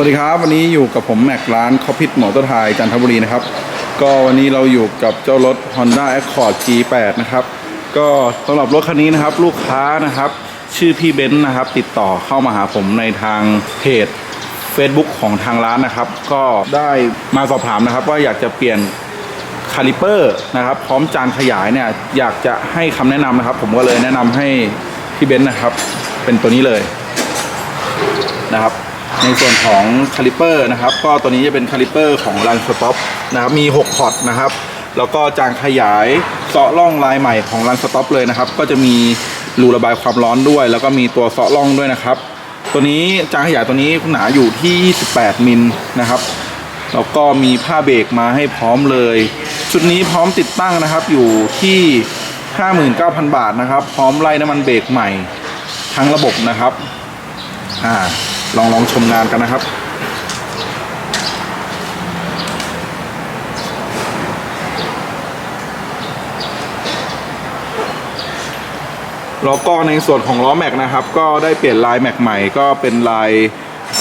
วัสดีครับ วันนี้อยู่กับผมแม็กร้านคอพิทมอเตอร์ไทยจันทบุรีนะครับ ก็วันนี้เราอยู่กับเจ้ารถ Honda Accord G8 นะครับ ก็สำหรับรถคันนี้นะครับ ลูกค้านะครับ ชื่อพี่เบนซ์นะครับ ติดต่อเข้ามาหาผมในทางเพจ Facebook ของทางร้านนะครับ ก็ได้มาสอบถามนะครับ ว่าอยากจะเปลี่ยนคาลิเปอร์นะครับ พร้อมจานขยายเนี่ยอยากจะให้คำแนะนำนะครับ ผมก็เลยแนะนำให้พี่เบนซ์นะครับ เป็นตัวนี้เลยนะครับ ในส่วนของคาลิเปอร์นะครับ ก็ตัวนี้จะเป็นคาลิเปอร์ของ Run Stop นะครับมี 6 พอร์ตนะครับ แล้วก็จานขยายเซาะร่องลายใหม่ของ Run Stop เลยนะครับ ก็จะมีรูระบายความร้อนด้วย แล้วก็มีตัวเซาะร่องด้วยนะครับ ตัวนี้จานขยายตัวนี้หนาอยู่ที่ 28 มิลนะครับแล้วก็มีผ้าเบรกมาให้พร้อมเลย ชุดนี้พร้อมติดตั้งนะครับอยู่ที่ 59,000 บาทนะครับ พร้อมไล่น้ำมันเบรกใหม่ทั้งระบบนะครับ อ่า ลองลองชมงานกันนะครับแล้วก็ในส่วนของล้อแม็กนะครับ ก็ได้เปลี่ยนลายแม็กใหม่ก็เป็นลาย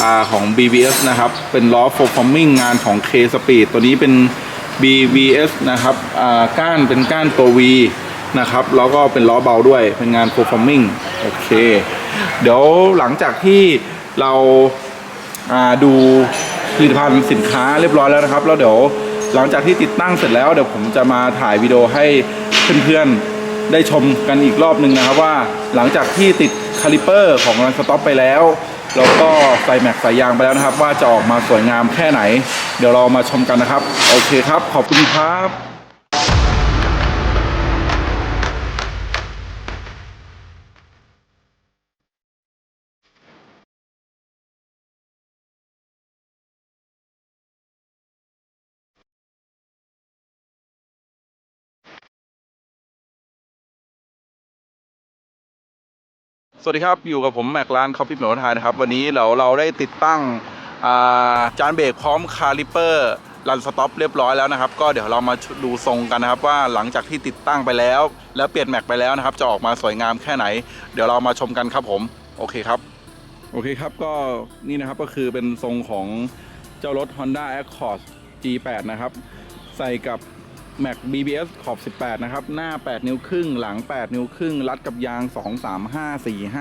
อาของ BBS นะครับ เป็นล้อ performing งานของ K Speed ตัวนี้เป็น BBS นะครับอ่าก้านเป็นก้านตัว V นะครับ แล้วก็เป็นล้อเบาด้วยเป็นงาน performing โอเค เดี๋ยวหลังจากที่ เราาดูผลิตภัณฑ์สินค้าเรียบร้อยแล้วนะครับ แล้วเดี๋ยวหลังจากที่ติดตั้งเสร็จแล้วเดี๋ยวผมจะมาถ่ายวิดีโอให้เพื่อนๆได้ชมกันอีกรอบหนึ่งนะครับว่าหลังจากที่ติดคาลิเปอร์ของรันสต็อปไปแล้วแล้วก็ใส่แม็กใส่ยางไปแล้วนะครับ ว่าจะออกมาสวยงามแค่ไหน เดี๋ยวเรามาชมกันนะครับ โอเคครับ ขอบคุณครับ สวัสดีครับ อยู่กับผมแม็กร้านคอฟฟี่เหมวไทยนะครับ วันนี้เราเราได้ติดตั้งาจานเบรกพร้อมคาลิเปอร์รันสต็อปเรียบร้อยแล้วนะครับ ก็เดี๋ยวเรามาดูทรงกันนะครับ ว่าหลังจากที่ติดตั้งไปแล้ว แล้วเปลี่ยนแม็กไปแล้วนะครับ จะออกมาสวยงามแค่ไหน เดี๋ยวเรามาชมกันครับผมโอเคครับ โอเคครับก็นี่นะครับก็คือเป็นทรงของเจ้ารถ Honda Accord G8 นะครับ ใส่กับ Mac BBS ขอบ 18 นะครับ หน้า 8 นิ้วครึ่ง หลัง 8 นิ้วครึ่ง รัดกับยาง 2 3 5 4 5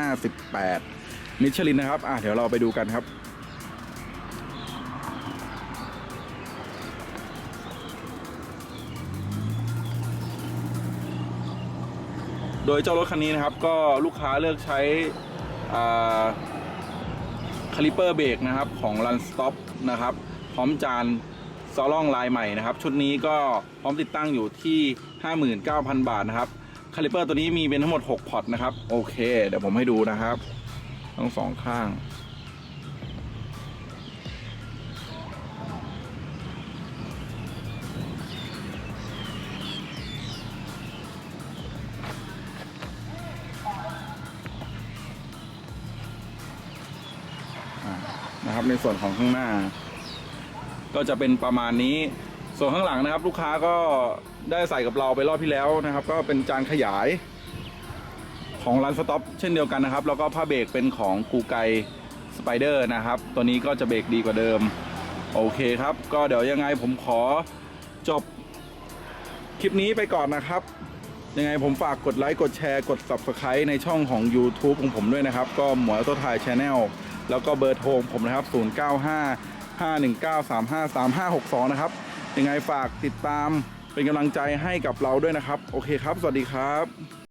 18 มิชลินนะครับ อะ เดี๋ยวเราไปดูกันครับโดยเจ้ารถคันนี้นะครับก็ลูกค้าเลือกใช้คาลิเปอร์เบรกนะครับของ Run Stop นะครับ พร้อมจาน ซอล่องลายใหม่นะครับ ชุดนี้ก็พร้อมติดตั้งอยู่ที่ 59,000 บาทนะครับคาลิเปอร์ตัวนี้มีเป็นทั้งหมด 6 พอร์ตนะครับ โอเค เดี๋ยวผมให้ดูนะครับ ทั้งสองข้าง นะครับในส่วนของข้างหน้า ก็จะเป็นประมาณนี้ ส่วนข้างหลังนะครับ ลูกค้าก็ได้ใส่กับเราไปรอบที่แล้วนะครับ ก็เป็นจานขยายของรันสต็อปเช่นเดียวกันนะครับ แล้วก็ผ้าเบรกเป็นของกูไกสไปเดอร์นะครับ ตัวนี้ก็จะเบรกดีกว่าเดิม โอเคครับ ก็เดี๋ยวยังไงผมขอจบคลิปนี้ไปก่อนนะครับ ยังไงผมฝากกดไลค์กดแชร์กด Subscribe ในช่องของ YouTube ของผมด้วยนะครับ ก็หมวยตัวถ่ายช n แนลแล้วก็เบอร์โทรผมนะครับ 095 519 353562 นะครับ ยังไงฝากติดตามเป็นกำลังใจให้กับเราด้วยนะครับ โอเคครับ สวัสดีครับ